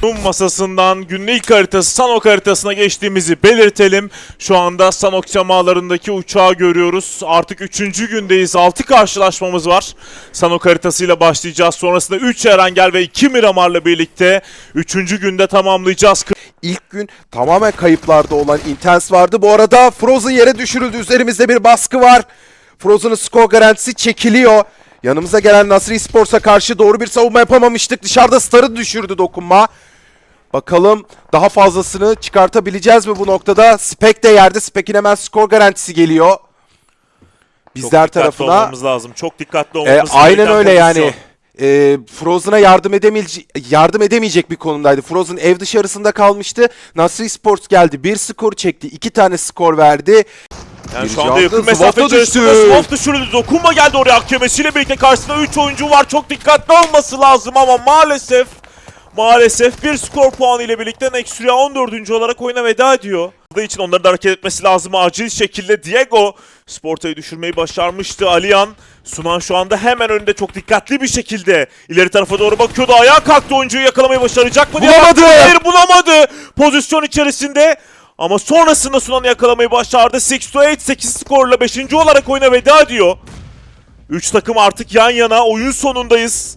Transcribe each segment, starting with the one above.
Sunum masasından günün ilk haritası Sanok haritasına geçtiğimizi belirtelim. Şu anda Sanok semalarındaki uçağı görüyoruz. Artık 3. gündeyiz. 6 karşılaşmamız var. Sanok haritasıyla başlayacağız. Sonrasında 3 Erengel ve 2 Miramar'la birlikte 3. günde tamamlayacağız. İlk gün tamamen kayıplarda olan Intense vardı. Bu arada Frozen yere düşürüldü. Üzerimizde bir baskı var. Frozen'ın skor garantisi çekiliyor. Yanımıza gelen Nasri Sports'a karşı doğru bir savunma yapamamıştık. Dışarıda Star'ı düşürdü dokunma. Bakalım daha fazlasını çıkartabileceğiz mi bu noktada? Spek de yerde. Spek'in hemen skor garantisi geliyor. Çok Bizler dikkatli tarafına olmamız lazım. Çok dikkatli e, olmamız aynen gereken öyle yani. E, Frozen'a yardım edemeyecek, yardım edemeyecek bir konumdaydı. Frozen ev dışarısında kalmıştı. Nasri Sports geldi. Bir skor çekti. iki tane skor verdi. Yani şu anda yakın mesafe düştü. içerisinde Swaft düşürüldü. Dokunma geldi oraya hakemesiyle birlikte karşısında 3 oyuncu var. Çok dikkatli olması lazım ama maalesef maalesef bir skor puanı ile birlikte Nexuria 14. olarak oyuna veda ediyor. Bu için onların da hareket etmesi lazım acil şekilde. Diego Sporta'yı düşürmeyi başarmıştı. Alian Sunan şu anda hemen önünde çok dikkatli bir şekilde ileri tarafa doğru bakıyordu. Ayağa kalktı oyuncuyu yakalamayı başaracak mı Bulamadı. Hayır bulamadı. Pozisyon içerisinde ama sonrasında Sunan'ı yakalamayı başardı. 6 to 8, 8 skorla 5. olarak oyuna veda ediyor. 3 takım artık yan yana. Oyun sonundayız.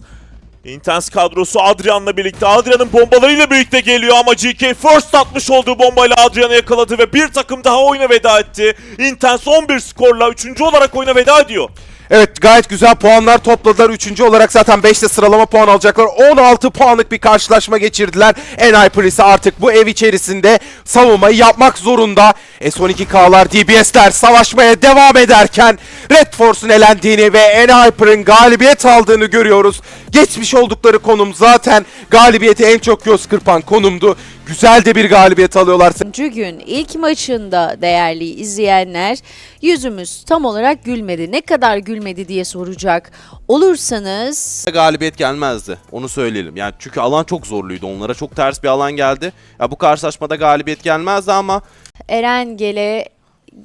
Intense kadrosu Adrian'la birlikte. Adrian'ın bombalarıyla birlikte geliyor ama GK first atmış olduğu bombayla Adrian'ı yakaladı ve bir takım daha oyuna veda etti. Intense 11 skorla 3. olarak oyuna veda ediyor. Evet gayet güzel puanlar topladılar. Üçüncü olarak zaten 5'te sıralama puan alacaklar. 16 puanlık bir karşılaşma geçirdiler. Enhyper ise artık bu ev içerisinde savunmayı yapmak zorunda. S12K'lar, DBS'ler savaşmaya devam ederken Red Force'un elendiğini ve Enhyper'ın galibiyet aldığını görüyoruz. Geçmiş oldukları konum zaten galibiyeti en çok göz kırpan konumdu. Güzel de bir galibiyet alıyorlar. Üçüncü gün ilk maçında değerli izleyenler yüzümüz tam olarak gülmedi. Ne kadar gülmedi diye soracak olursanız galibiyet gelmezdi. Onu söyleyelim. Yani çünkü alan çok zorluydu. Onlara çok ters bir alan geldi. Ya bu karşılaşmada galibiyet gelmezdi ama Erengel'e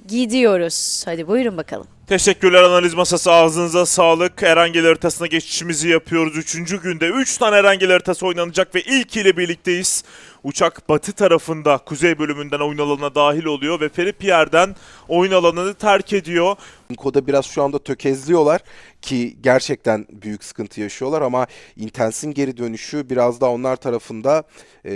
gidiyoruz. Hadi buyurun bakalım. Teşekkürler analiz masası ağzınıza sağlık. Erengel haritasına geçişimizi yapıyoruz. Üçüncü günde 3 tane Erengel haritası oynanacak ve ilk ile birlikteyiz. Uçak batı tarafında kuzey bölümünden oyun alanına dahil oluyor ve Feripier'den oyun alanını terk ediyor. Koda biraz şu anda tökezliyorlar ki gerçekten büyük sıkıntı yaşıyorlar ama Intense'in geri dönüşü biraz da onlar tarafında e,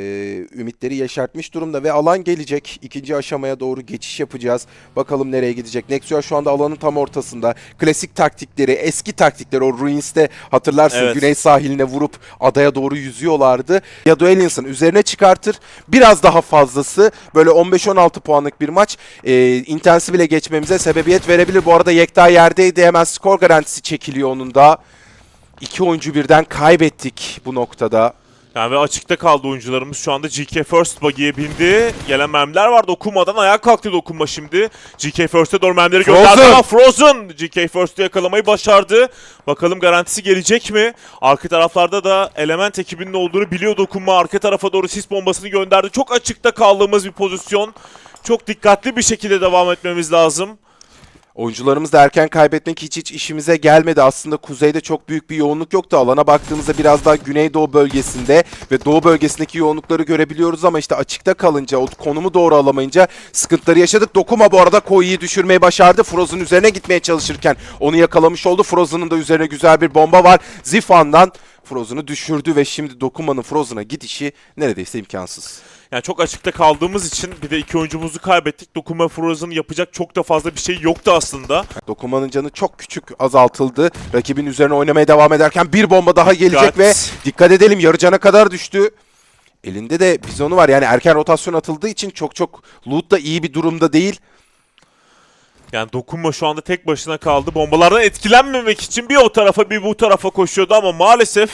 ümitleri yeşertmiş durumda ve alan gelecek. İkinci aşamaya doğru geçiş yapacağız. Bakalım nereye gidecek. Nexia şu anda alanın tam ortasında. Klasik taktikleri, eski taktikleri o Ruins'te hatırlarsın Evet. güney sahiline vurup adaya doğru yüzüyorlardı. Ya da Aliens'ın üzerine çıkartır. Biraz daha fazlası böyle 15-16 puanlık bir maç e, Intense'i bile geçmemize sebebiyet verebilir. Bu arada Yekta yerdeydi. Hemen skor garantisi çekiliyor onun da. İki oyuncu birden kaybettik bu noktada. Yani ve açıkta kaldı oyuncularımız. Şu anda GK First buggy'e bindi. Gelen mermiler var. Dokunmadan ayağa kalktı dokunma şimdi. GK First'e doğru Frozen! gönderdi ama Frozen GK First'ü yakalamayı başardı. Bakalım garantisi gelecek mi? Arka taraflarda da Element ekibinin olduğunu biliyor dokunma. Arka tarafa doğru sis bombasını gönderdi. Çok açıkta kaldığımız bir pozisyon. Çok dikkatli bir şekilde devam etmemiz lazım. Oyuncularımız da erken kaybetmek hiç hiç işimize gelmedi. Aslında kuzeyde çok büyük bir yoğunluk yoktu. Alana baktığımızda biraz daha güneydoğu bölgesinde ve doğu bölgesindeki yoğunlukları görebiliyoruz ama işte açıkta kalınca, o konumu doğru alamayınca sıkıntıları yaşadık. Dokuma bu arada Koi'yi düşürmeyi başardı. Frozen üzerine gitmeye çalışırken onu yakalamış oldu. Frozen'ın da üzerine güzel bir bomba var. Zifan'dan Frozen'ı düşürdü ve şimdi Dokuma'nın Frozen'a gidişi neredeyse imkansız. Yani çok açıkta kaldığımız için bir de iki oyuncumuzu kaybettik. Dokunma Frozen yapacak çok da fazla bir şey yoktu aslında. Dokumanın canı çok küçük azaltıldı. Rakibin üzerine oynamaya devam ederken bir bomba daha gelecek Dikkat. ve dikkat edelim yarı cana kadar düştü. Elinde de bizonu var yani erken rotasyon atıldığı için çok çok loot da iyi bir durumda değil. Yani dokunma şu anda tek başına kaldı. Bombalardan etkilenmemek için bir o tarafa bir bu tarafa koşuyordu ama maalesef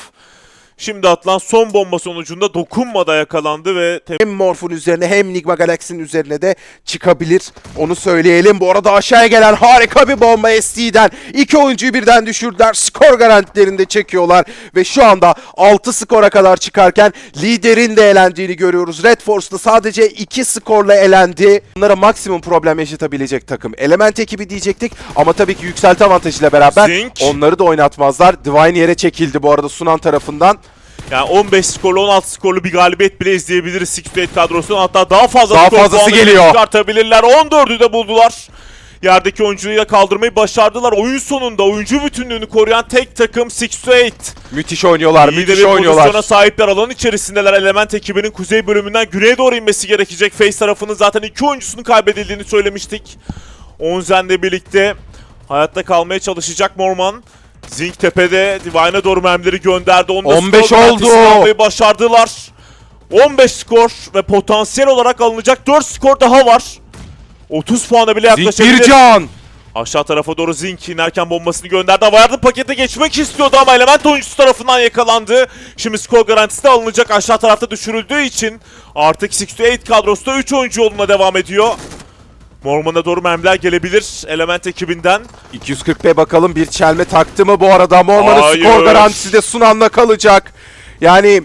şimdi atılan son bomba sonucunda dokunma da yakalandı ve Hem Morph'un üzerine hem Nigma Galaxy'nin üzerine de çıkabilir. Onu söyleyelim. Bu arada aşağıya gelen harika bir bomba SD'den. iki oyuncuyu birden düşürdüler. Skor garantilerini de çekiyorlar. Ve şu anda 6 skora kadar çıkarken liderin de elendiğini görüyoruz. Red Force'da sadece 2 skorla elendi. Onlara maksimum problem yaşatabilecek takım. Element ekibi diyecektik ama tabii ki yükselti avantajıyla beraber Zink. onları da oynatmazlar. Divine yere çekildi bu arada Sunan tarafından. Yani 15 skorlu 16 skorlu bir galibiyet bile izleyebiliriz Six Eight kadrosunun. Hatta daha fazla Daha skor fazlası geliyor. Çıkartabilirler. 14'ü de buldular. Yerdeki oyuncuyu da kaldırmayı başardılar. Oyun sonunda oyuncu bütünlüğünü koruyan tek takım Six to Eight. Müthiş oynuyorlar, İyi de müthiş bir oynuyorlar. pozisyona sahipler. Alan içerisindeler. Element ekibinin kuzey bölümünden güneye doğru inmesi gerekecek. Face tarafının zaten iki oyuncusunun kaybedildiğini söylemiştik. Onzen'le birlikte hayatta kalmaya çalışacak Morman. Zink tepede Divine'a doğru mermileri gönderdi. Onu da 15 skor garantisini oldu. almayı başardılar. 15 skor ve potansiyel olarak alınacak 4 skor daha var. 30 puana bile yaklaşabilir. bir can. Aşağı tarafa doğru Zink inerken bombasını gönderdi. Hava yardım pakete geçmek istiyordu ama element oyuncusu tarafından yakalandı. Şimdi skor garantisi de alınacak aşağı tarafta düşürüldüğü için artık 6-8 kadrosu da 3 oyuncu yoluna devam ediyor. Morman'a doğru mermiler gelebilir element ekibinden. 240 bakalım bir çelme taktı mı bu arada? Morman'ın Hayır. skor garantisi de Sunan'la kalacak. Yani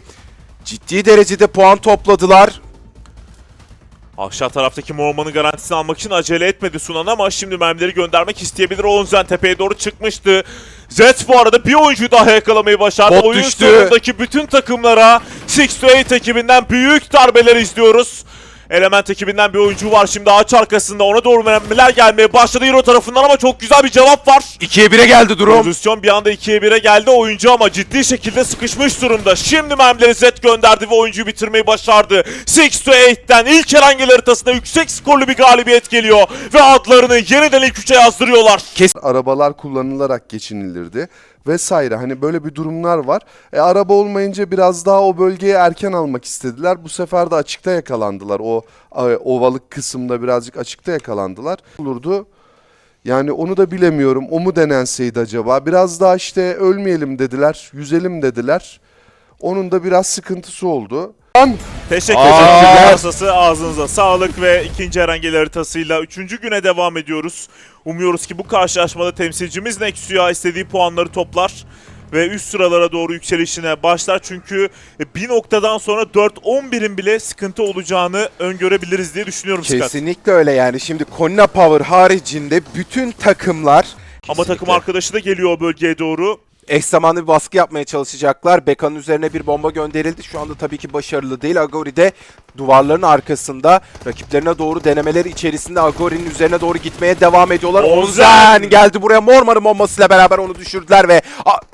ciddi derecede puan topladılar. Aşağı taraftaki Morman'ın garantisini almak için acele etmedi Sunan ama şimdi mermileri göndermek isteyebilir. Onzen tepeye doğru çıkmıştı. Zed bu arada bir oyuncuyu daha yakalamayı başardı. Bot Oyun düştü. sonundaki bütün takımlara 6-8 ekibinden büyük darbeler izliyoruz. Element ekibinden bir oyuncu var şimdi ağaç arkasında ona doğru mermiler gelmeye başladı Hero tarafından ama çok güzel bir cevap var. 2'ye 1'e geldi durum. Pozisyon bir anda 2'ye 1'e geldi oyuncu ama ciddi şekilde sıkışmış durumda. Şimdi mermileri Z gönderdi ve oyuncuyu bitirmeyi başardı. 6 to 8'ten ilk herhangi haritasında yüksek skorlu bir galibiyet geliyor ve adlarını yeniden ilk 3'e yazdırıyorlar. arabalar kullanılarak geçinilirdi vesaire. Hani böyle bir durumlar var. E, araba olmayınca biraz daha o bölgeye erken almak istediler. Bu sefer de açıkta yakalandılar. O ovalık kısımda birazcık açıkta yakalandılar. Olurdu. Yani onu da bilemiyorum. O mu denenseydi acaba? Biraz daha işte ölmeyelim dediler, yüzelim dediler. Onun da biraz sıkıntısı oldu. Teşekkür Aa. ederim. Haritası ağzınıza sağlık ve ikinci herhangi haritasıyla üçüncü güne devam ediyoruz. Umuyoruz ki bu karşılaşmada temsilcimiz Nexus'a istediği puanları toplar ve üst sıralara doğru yükselişine başlar. Çünkü bir noktadan sonra 4-11'in bile sıkıntı olacağını öngörebiliriz diye düşünüyorum Scott. Kesinlikle öyle yani. Şimdi Konna Power haricinde bütün takımlar Ama takım Kesinlikle. arkadaşı da geliyor o bölgeye doğru. Eş zamanlı bir baskı yapmaya çalışacaklar. Beka'nın üzerine bir bomba gönderildi. Şu anda tabii ki başarılı değil. Agori de duvarların arkasında rakiplerine doğru denemeler içerisinde Agori'nin üzerine doğru gitmeye devam ediyorlar. Onzen! Onzen geldi buraya Mormar'ın bombasıyla beraber onu düşürdüler ve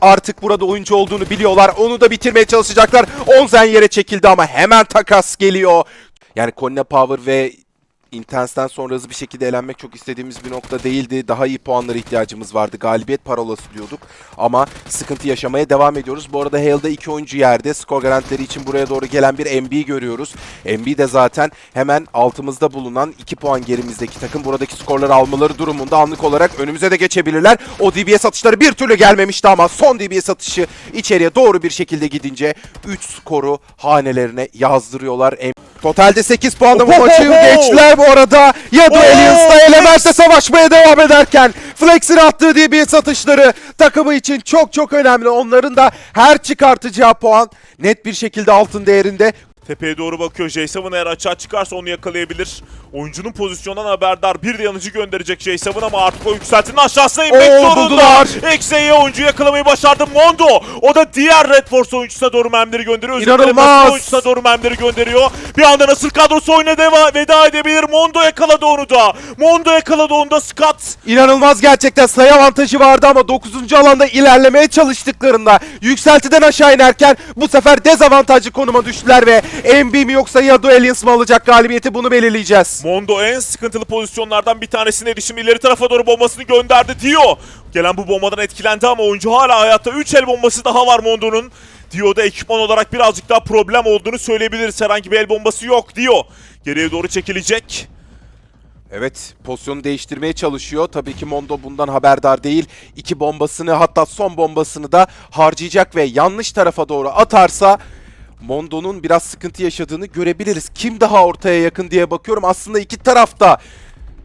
artık burada oyuncu olduğunu biliyorlar. Onu da bitirmeye çalışacaklar. Onzen yere çekildi ama hemen takas geliyor. Yani Konna Power ve Intense'den sonra hızlı bir şekilde elenmek çok istediğimiz bir nokta değildi. Daha iyi puanlara ihtiyacımız vardı. Galibiyet parolası diyorduk. Ama sıkıntı yaşamaya devam ediyoruz. Bu arada Hale'da iki oyuncu yerde. Skor garantileri için buraya doğru gelen bir MB görüyoruz. MB de zaten hemen altımızda bulunan 2 puan gerimizdeki takım. Buradaki skorları almaları durumunda anlık olarak önümüze de geçebilirler. O DBS atışları bir türlü gelmemişti ama son DBS atışı içeriye doğru bir şekilde gidince 3 skoru hanelerine yazdırıyorlar. Totalde 8 puanla bu maçı geçtiler bu arada. Oo, Aliens'la Flex! Element'le savaşmaya devam ederken Flex'in attığı DBS atışları takımı için çok çok önemli. Onların da her çıkartacağı puan net bir şekilde altın değerinde. Tepeye doğru bakıyor. J7 eğer açığa çıkarsa onu yakalayabilir. Oyuncunun pozisyondan haberdar. Bir de yanıcı gönderecek J7 ama artık o yükseltinin aşağısına inmek Oo, zorunda. buldular. X'e oyuncu yakalamayı başardı. Mondo. O da diğer Red Force oyuncusuna doğru mermileri gönderiyor. İnanılmaz. Oyuncusuna doğru mermileri gönderiyor. Bir anda Nasır kadrosu oyuna deva veda edebilir. Mondo yakaladı onu da. Mondo yakaladı onu da Scott. İnanılmaz gerçekten sayı avantajı vardı ama 9. alanda ilerlemeye çalıştıklarında yükseltiden aşağı inerken bu sefer dezavantajlı konuma düştüler ve MB mi yoksa Yadu Aliens mı alacak galibiyeti bunu belirleyeceğiz. Mondo en sıkıntılı pozisyonlardan bir tanesine erişim ileri tarafa doğru bombasını gönderdi diyor. Gelen bu bombadan etkilendi ama oyuncu hala hayatta 3 el bombası daha var Mondo'nun. Dio'da ekipman olarak birazcık daha problem olduğunu söyleyebiliriz. Herhangi bir el bombası yok diyor. Geriye doğru çekilecek. Evet pozisyonu değiştirmeye çalışıyor. Tabii ki Mondo bundan haberdar değil. İki bombasını hatta son bombasını da harcayacak ve yanlış tarafa doğru atarsa Mondo'nun biraz sıkıntı yaşadığını görebiliriz. Kim daha ortaya yakın diye bakıyorum. Aslında iki tarafta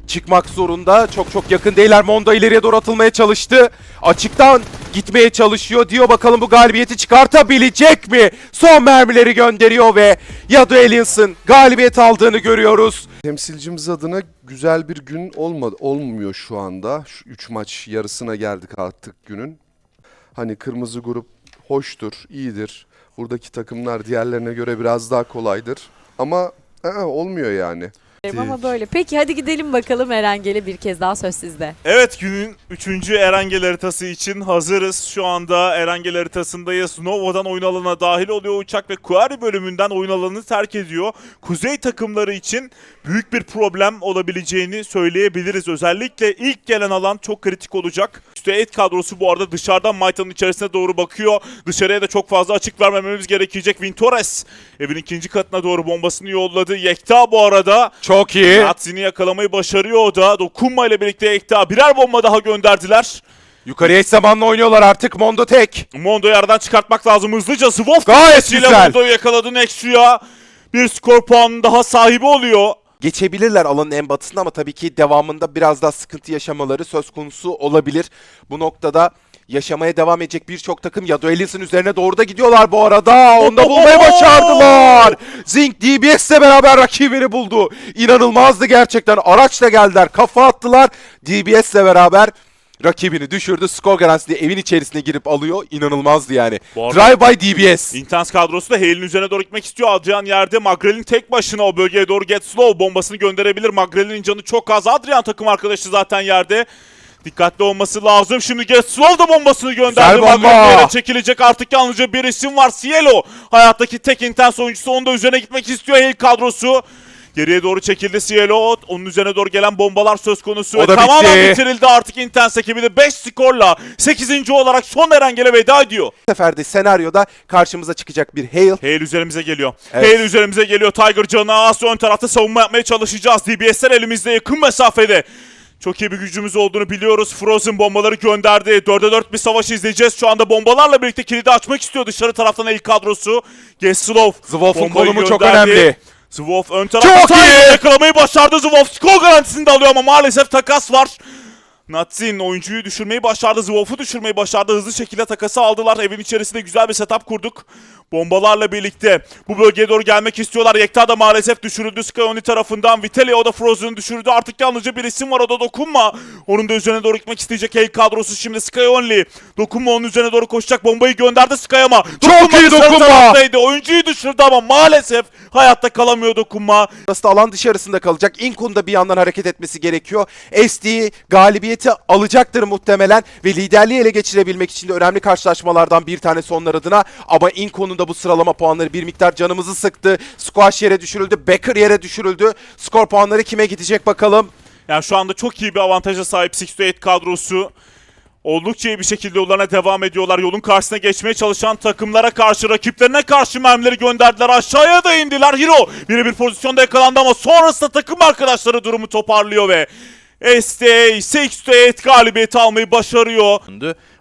çıkmak zorunda. Çok çok yakın değiller. Mondo ileriye doğru atılmaya çalıştı. Açıktan gitmeye çalışıyor diyor. Bakalım bu galibiyeti çıkartabilecek mi? Son mermileri gönderiyor ve Yadu Aliens'ın galibiyet aldığını görüyoruz. Temsilcimiz adına güzel bir gün olmadı, olmuyor şu anda. Şu 3 maç yarısına geldik artık günün. Hani kırmızı grup hoştur, iyidir. Buradaki takımlar diğerlerine göre biraz daha kolaydır. Ama ee, olmuyor yani. Ama böyle. Peki hadi gidelim bakalım Erengel'e bir kez daha söz sizde. Evet günün 3. Erengel haritası için hazırız. Şu anda Erengel haritasındayız. Nova'dan oyun alanına dahil oluyor uçak ve Quarry bölümünden oyun alanını terk ediyor. Kuzey takımları için büyük bir problem olabileceğini söyleyebiliriz. Özellikle ilk gelen alan çok kritik olacak. Üste kadrosu bu arada dışarıdan Maytan'ın içerisine doğru bakıyor. Dışarıya da çok fazla açık vermememiz gerekecek. Vintores evin ikinci katına doğru bombasını yolladı. Yekta bu arada Çok iyi. Natsi'ni yakalamayı başarıyor o da. Dokunma ile birlikte Ekta birer bomba daha gönderdiler. Yukarıya eş zamanlı oynuyorlar artık Mondo tek. Mondo'yu aradan çıkartmak lazım hızlıca. Zwof Gayet güzel. Mondo'yu yakaladı Nexu'ya. Bir skor puanı daha sahibi oluyor. Geçebilirler alanın en batısında ama tabii ki devamında biraz daha sıkıntı yaşamaları söz konusu olabilir. Bu noktada yaşamaya devam edecek birçok takım ya Ellis'in üzerine doğru da gidiyorlar bu arada. Onu da bulmayı başardılar. Zink DBS'le beraber rakibini buldu. İnanılmazdı gerçekten. Araçla geldiler, kafa attılar. DBS'le beraber rakibini düşürdü. Skor garantisi evin içerisine girip alıyor. İnanılmazdı yani. Drive by DBS. Intense kadrosu da Hale'in üzerine doğru gitmek istiyor. Adrian yerde. Magrel'in tek başına o bölgeye doğru get slow bombasını gönderebilir. Magrel'in canı çok az. Adrian takım arkadaşı zaten yerde. Dikkatli olması lazım. Şimdi Get Slow da bombasını gönderdi. Güzel bomba. Çekilecek artık yalnızca bir isim var. Cielo. Hayattaki tek intense oyuncusu. Onun da üzerine gitmek istiyor Hale kadrosu. Geriye doğru çekildi Cielo. Onun üzerine doğru gelen bombalar söz konusu. O da tamamen bitti. bitirildi artık Intense ekibi de 5 skorla 8. olarak son Erengel'e veda ediyor. Bu sefer de senaryoda karşımıza çıkacak bir Hale. Hale üzerimize geliyor. Evet. Hale üzerimize geliyor. Tiger canı az ön tarafta savunma yapmaya çalışacağız. DBS'ler elimizde yakın mesafede. Çok iyi bir gücümüz olduğunu biliyoruz. Frozen bombaları gönderdi. 4'e 4 bir savaş izleyeceğiz. Şu anda bombalarla birlikte kilidi açmak istiyor dışarı taraftan el kadrosu. Geslov. Zwolf'un bombayı konumu çok gönderdi. önemli. Zwolf ön tarafta Çok iyi. yakalamayı başardı. Zwolf skor garantisini de alıyor ama maalesef takas var. Natsin oyuncuyu düşürmeyi başardı. Zwolf'u düşürmeyi başardı. Hızlı şekilde takası aldılar. Evin içerisinde güzel bir setup kurduk. Bombalarla birlikte bu bölgeye doğru gelmek istiyorlar. Yekta da maalesef düşürüldü Skyoni tarafından. Vitaly o da Frozen'ı düşürdü. Artık yalnızca bir isim var o da dokunma. Onun da üzerine doğru gitmek isteyecek el kadrosu şimdi Sky Only. Dokunma onun üzerine doğru koşacak. Bombayı gönderdi Sky ama. Çok iyi dokunma. taraftaydı. Oyuncuyu düşürdü ama maalesef hayatta kalamıyor dokunma. Burası da alan dışarısında kalacak. Inkun da bir yandan hareket etmesi gerekiyor. SD galibiyeti alacaktır muhtemelen ve liderliği ele geçirebilmek için de önemli karşılaşmalardan bir tanesi onlar adına. Ama Inkun'un da bu sıralama puanları bir miktar canımızı sıktı. Squash yere düşürüldü, Becker yere düşürüldü. Skor puanları kime gidecek bakalım. Yani şu anda çok iyi bir avantaja sahip 6 kadrosu. Oldukça iyi bir şekilde yollarına devam ediyorlar. Yolun karşısına geçmeye çalışan takımlara karşı, rakiplerine karşı mermileri gönderdiler. Aşağıya da indiler. Hero birebir pozisyonda yakalandı ama sonrasında takım arkadaşları durumu toparlıyor ve STA 6 galibiyeti almayı başarıyor.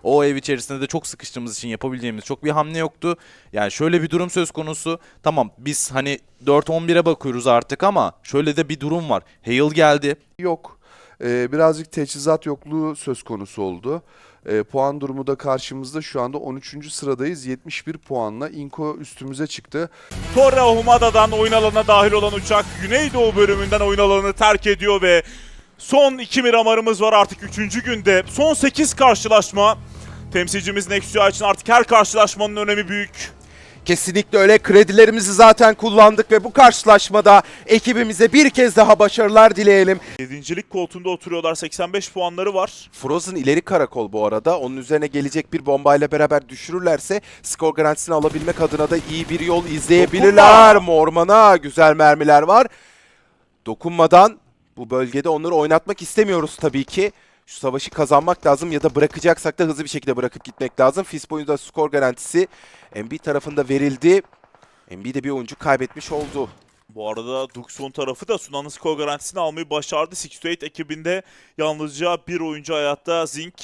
O ev içerisinde de çok sıkıştığımız için yapabileceğimiz çok bir hamle yoktu. Yani şöyle bir durum söz konusu. Tamam biz hani 4-11'e bakıyoruz artık ama şöyle de bir durum var. Hale geldi. Yok. Ee, birazcık teçhizat yokluğu söz konusu oldu. Ee, puan durumu da karşımızda şu anda 13. sıradayız. 71 puanla Inko üstümüze çıktı. Torre Humada'dan oyun alanına dahil olan uçak Güneydoğu bölümünden oyun alanını terk ediyor ve son 2 miramarımız var artık 3. günde. Son 8 karşılaşma. Temsilcimiz Nexia için artık her karşılaşmanın önemi büyük. Kesinlikle öyle. Kredilerimizi zaten kullandık ve bu karşılaşmada ekibimize bir kez daha başarılar dileyelim. 7. koltuğunda oturuyorlar. 85 puanları var. Frozen ileri karakol bu arada. Onun üzerine gelecek bir bombayla beraber düşürürlerse skor garantisini alabilmek adına da iyi bir yol izleyebilirler. Mormana güzel mermiler var. Dokunmadan bu bölgede onları oynatmak istemiyoruz tabii ki. Şu savaşı kazanmak lazım ya da bırakacaksak da hızlı bir şekilde bırakıp gitmek lazım. Fisbo'yu skor garantisi MB tarafında verildi. MB de bir oyuncu kaybetmiş oldu. Bu arada Duxon tarafı da Sunan'ın skor garantisini almayı başardı. 6 ekibinde yalnızca bir oyuncu hayatta Zink.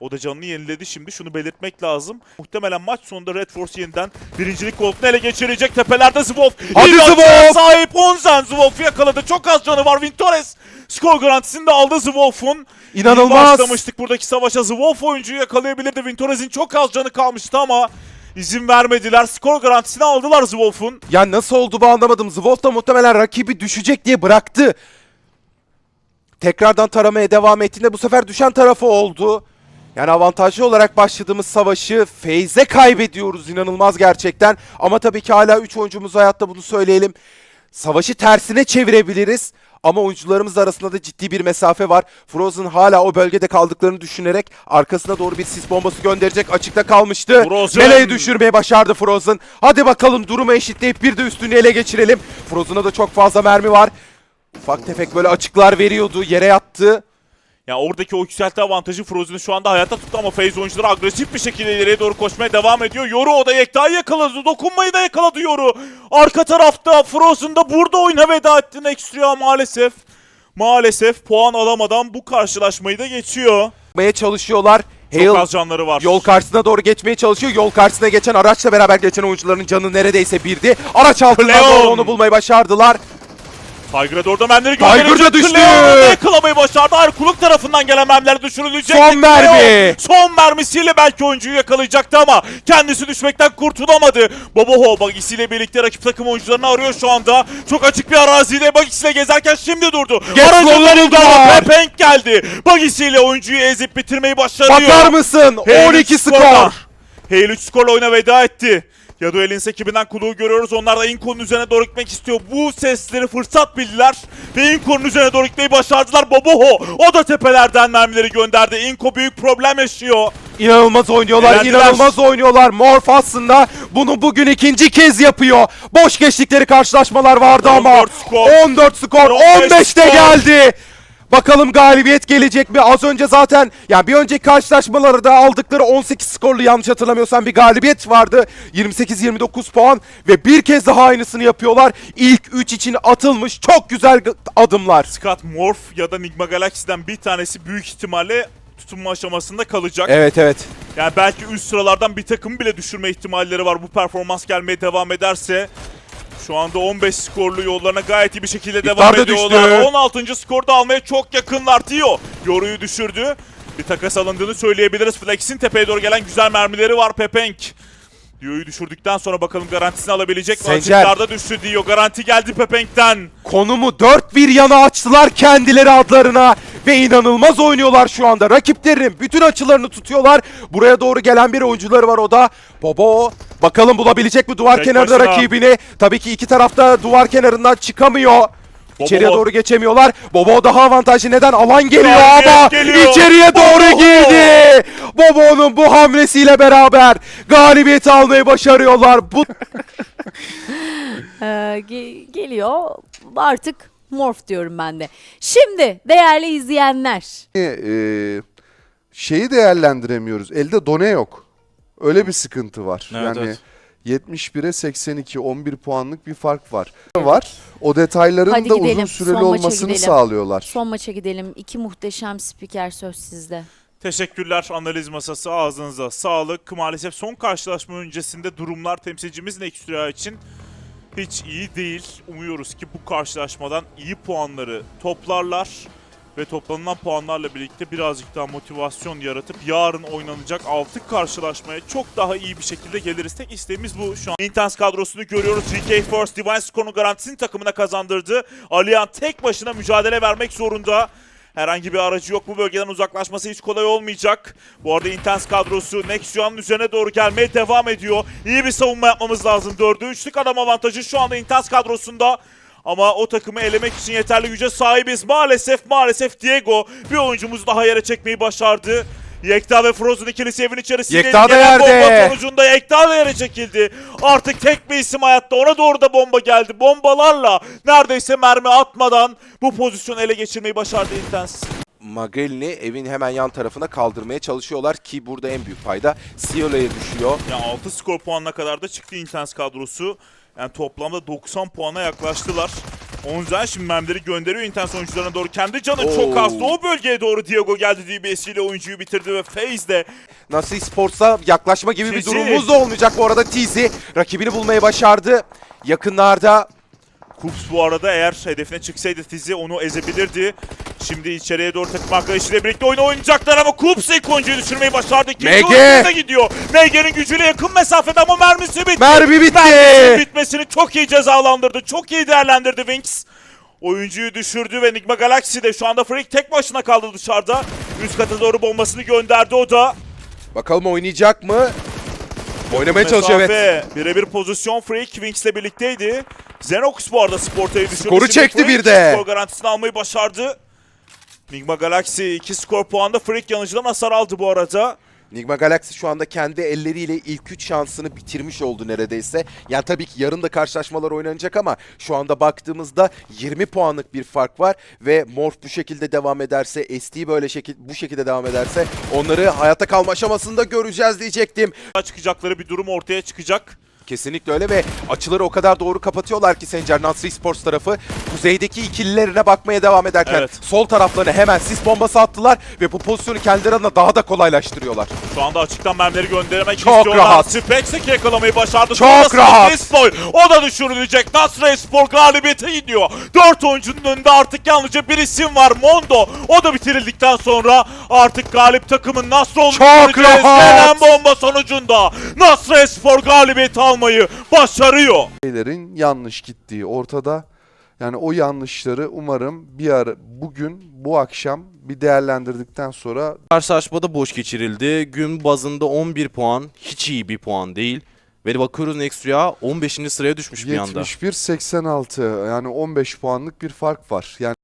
O da canını yeniledi şimdi şunu belirtmek lazım. Muhtemelen maç sonunda Red Force yeniden birincilik koltuğunu ele geçirecek. Tepelerde Zwolf. Hadi Zwolf! Sahip Onzen Zwolf'u yakaladı. Çok az canı var. Vintores skor garantisini de aldı Zwolf'un. İnanılmaz. Başlamıştık buradaki savaşa. Zwolf oyuncuyu yakalayabilirdi. Vintores'in çok az canı kalmıştı ama izin vermediler. Skor garantisini aldılar Zwolf'un. Ya nasıl oldu bu anlamadım. Zwolt da muhtemelen rakibi düşecek diye bıraktı. Tekrardan taramaya devam ettiğinde bu sefer düşen tarafı oldu. Yani avantajlı olarak başladığımız savaşı Feyze kaybediyoruz inanılmaz gerçekten. Ama tabii ki hala 3 oyuncumuz hayatta bunu söyleyelim. Savaşı tersine çevirebiliriz. Ama oyuncularımız arasında da ciddi bir mesafe var. Frozen hala o bölgede kaldıklarını düşünerek arkasına doğru bir sis bombası gönderecek. Açıkta kalmıştı. Frozen! Meleği düşürmeye başardı Frozen. Hadi bakalım durumu eşitleyip bir de üstünü ele geçirelim. Frozen'a da çok fazla mermi var. Ufak tefek böyle açıklar veriyordu. Yere yattı. Yani oradaki o yükselti avantajı Frozen'ı şu anda hayatta tuttu ama FaZe oyuncuları agresif bir şekilde ileriye doğru koşmaya devam ediyor. Yoru o da Yekta'yı yakaladı. Dokunmayı da yakaladı Yoru. Arka tarafta Frozen da burada oyuna veda etti Nextria maalesef. Maalesef puan alamadan bu karşılaşmayı da geçiyor. Yapmaya çalışıyorlar. Çok Hale az canları var. Yol karşısına doğru geçmeye çalışıyor. Yol karşısına geçen araçla beraber geçen oyuncuların canı neredeyse birdi. Araç altından Leon! doğru onu bulmayı başardılar. Tiger'a doğru mermileri Tiger gönderecek. da düştü. Leon da yakalamayı başardı. Ayrıkuluk tarafından gelen mermiler düşürülecek. Son mermi. Leon son mermisiyle belki oyuncuyu yakalayacaktı ama kendisi düşmekten kurtulamadı. Boboho bagisiyle birlikte rakip takım oyuncularını arıyor şu anda. Çok açık bir arazide bagisiyle gezerken şimdi durdu. Aracından. Pepenk geldi. Bagisiyle oyuncuyu ezip bitirmeyi başarıyor. Bakar mısın? Hale 12 üç skor. Hale 3 skorla oyuna veda etti. Yadu Elins ekibinden kuluğu görüyoruz. Onlar da Inko'nun üzerine doğru gitmek istiyor. Bu sesleri fırsat bildiler. Ve Inko'nun üzerine doğru gitmeyi başardılar. Boboho o da tepelerden mermileri gönderdi. Inko büyük problem yaşıyor. İnanılmaz oynuyorlar, Elendiler. inanılmaz oynuyorlar. Morph aslında bunu bugün ikinci kez yapıyor. Boş geçtikleri karşılaşmalar vardı ama 14 skor. 14 skor, 15 15 de skor. geldi. Bakalım galibiyet gelecek mi? Az önce zaten yani bir önceki karşılaşmalarda aldıkları 18 skorlu yanlış hatırlamıyorsam bir galibiyet vardı. 28-29 puan ve bir kez daha aynısını yapıyorlar. İlk 3 için atılmış çok güzel adımlar. Scott Morph ya da Nigma Galaxy'den bir tanesi büyük ihtimalle tutunma aşamasında kalacak. Evet evet. Yani belki üst sıralardan bir takım bile düşürme ihtimalleri var bu performans gelmeye devam ederse. Şu anda 15 skorlu yollarına gayet iyi bir şekilde devam da ediyorlar. düştü. 16. skorda almaya çok yakınlar. Tio Yoru'yu düşürdü. Bir takas alındığını söyleyebiliriz. Flex'in tepeye doğru gelen güzel mermileri var Pepenk. Dio'yu düşürdükten sonra bakalım garantisini alabilecek mi? Sencer. Açıklarda düştü Dio. Garanti geldi Pepenk'ten. Konumu dört bir yana açtılar kendileri adlarına ve inanılmaz oynuyorlar şu anda. Rakiplerinin bütün açılarını tutuyorlar. Buraya doğru gelen bir oyuncuları var o da Bobo. Bakalım bulabilecek mi duvar Tek kenarında başına. rakibini? Tabii ki iki tarafta duvar kenarından çıkamıyor. İçeriye Bobo. doğru geçemiyorlar. Bobo daha avantajlı. Neden? Alan geliyor Galibiyet ama geliyor. içeriye doğru Bobo. girdi. Bobo'nun bu hamlesiyle beraber galibiyeti almayı başarıyorlar. Bu Ee, ge- geliyor. Artık morf diyorum ben de. Şimdi değerli izleyenler. Ee, şeyi değerlendiremiyoruz. Elde done yok. Öyle bir sıkıntı var. Evet, yani evet. 71'e 82 11 puanlık bir fark var. Var. O detayların Hadi da gidelim, uzun süreli son maça olmasını gidelim. sağlıyorlar. Son maça gidelim. İki muhteşem spiker söz sizde. Teşekkürler analiz masası ağzınıza sağlık. Maalesef son karşılaşma öncesinde durumlar temsilcimiz Nextria için hiç iyi değil. Umuyoruz ki bu karşılaşmadan iyi puanları toplarlar ve toplanılan puanlarla birlikte birazcık daha motivasyon yaratıp yarın oynanacak 6 karşılaşmaya çok daha iyi bir şekilde geliriz. Tek isteğimiz bu şu an. Intense kadrosunu görüyoruz. GK Force Divine Score'un garantisini takımına kazandırdı. Aliyan tek başına mücadele vermek zorunda. Herhangi bir aracı yok bu bölgeden uzaklaşması hiç kolay olmayacak. Bu arada Intense kadrosu Nexion'un üzerine doğru gelmeye devam ediyor. İyi bir savunma yapmamız lazım. 4'e 3'lük adam avantajı şu anda Intense kadrosunda. Ama o takımı elemek için yeterli güce sahibiz. Maalesef maalesef Diego bir oyuncumuzu daha yere çekmeyi başardı. Yekta ve Frozen ikilisi evin içerisinde. Yekta da yerde. Bomba sonucunda Yekta da yere çekildi. Artık tek bir isim hayatta. Ona doğru da bomba geldi. Bombalarla neredeyse mermi atmadan bu pozisyonu ele geçirmeyi başardı Intense. Magellan'i evin hemen yan tarafına kaldırmaya çalışıyorlar ki burada en büyük fayda Siola'ya düşüyor. Yani 6 skor puanına kadar da çıktı Intense kadrosu. Yani toplamda 90 puana yaklaştılar. Onzen şimdi mermileri gönderiyor Intense oyuncularına doğru. Kendi canı çok Oo. azdı. O bölgeye doğru Diego geldi DBS ile oyuncuyu bitirdi ve FaZe de Nasıl Sports'a yaklaşma gibi bir Tizi. durumumuz da olmayacak bu arada Tizi. Rakibini bulmayı başardı. Yakınlarda Kups bu arada eğer hedefine çıksaydı Tizi onu ezebilirdi. Şimdi içeriye doğru takım arkadaşıyla birlikte oyunu oynayacaklar ama Kups ilk oyuncuyu düşürmeyi başardı. MG. da gidiyor. MG'nin gücüyle yakın mesafede ama mermisi bitti. mermi bitti. Mermisinin bitmesini çok iyi cezalandırdı. Çok iyi değerlendirdi Wings. Oyuncuyu düşürdü ve Nigma Galaxy de şu anda Freak tek başına kaldı dışarıda. Üst kata doğru bombasını gönderdi o da. Bakalım oynayacak mı? Oynamaya çalışıyor evet. Birebir pozisyon Freak Wings'le birlikteydi. Xenox bu arada Sporta'yı düşürdü. Skoru Şimdi çekti Freak bir de. Skor garantisini almayı başardı. Nigma Galaxy 2 skor puanda Freak yanıcıdan hasar aldı bu arada. Nigma Galaxy şu anda kendi elleriyle ilk 3 şansını bitirmiş oldu neredeyse. Yani tabii ki yarın da karşılaşmalar oynanacak ama şu anda baktığımızda 20 puanlık bir fark var ve Morph bu şekilde devam ederse, ST böyle şekil bu şekilde devam ederse onları hayatta kalma aşamasında göreceğiz diyecektim. Çıkacakları bir durum ortaya çıkacak. Kesinlikle öyle ve açıları o kadar doğru kapatıyorlar ki Sencer Nasri Sports tarafı kuzeydeki ikililerine bakmaya devam ederken Evet. sol taraflarına hemen sis bombası attılar ve bu pozisyonu kendileri adına daha da kolaylaştırıyorlar. Şu anda açıktan mermileri göndermek Çok istiyorlar. rahat. Spex'e yakalamayı başardı. Çok Sonrasında rahat. Espor, o da düşürülecek. Nasr Espor galibiyete gidiyor. Dört oyuncunun önünde artık yalnızca bir isim var. Mondo. O da bitirildikten sonra artık galip takımın Nasr olduğunu Çok göreceğiz. rahat. Gelen bomba sonucunda Nasr Espor galibiyeti almayı başarıyor. şeylerin yanlış gittiği ortada. Yani o yanlışları umarım bir ara bugün bu akşam bir değerlendirdikten sonra Karşılaşmada boş geçirildi. Gün bazında 11 puan. Hiç iyi bir puan değil. Ve bakıyoruz Nextria 15. sıraya düşmüş bir anda. 71-86 yani 15 puanlık bir fark var. Yani